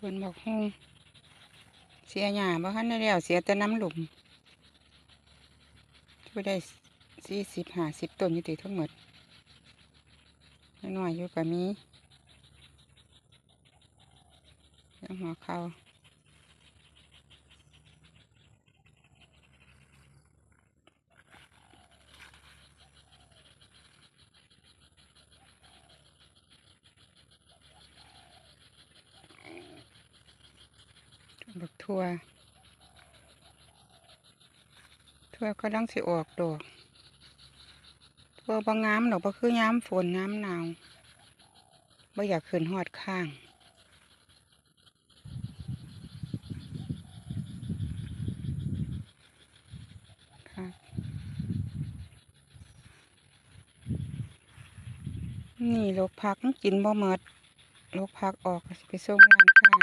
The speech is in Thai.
สวนบอกฮงเสียหยาบ่ทันได้แล้วเสียแต่น้ำหลุมช่วยได้สี่สิบห้าสิบต้นยู่ติทั้งหมดน้อยอยู่กับมีแล้วหัวเขา บักทั่ว ทั่วก็ลังสิออกดอก ทั่วบางงามดอกบ่คือย้ำฝนย้ำหนาวบ่อยากขึ้นหอดข้างนี่โรคพักกินบ่หมดโรคพักออกไปส่งร้าน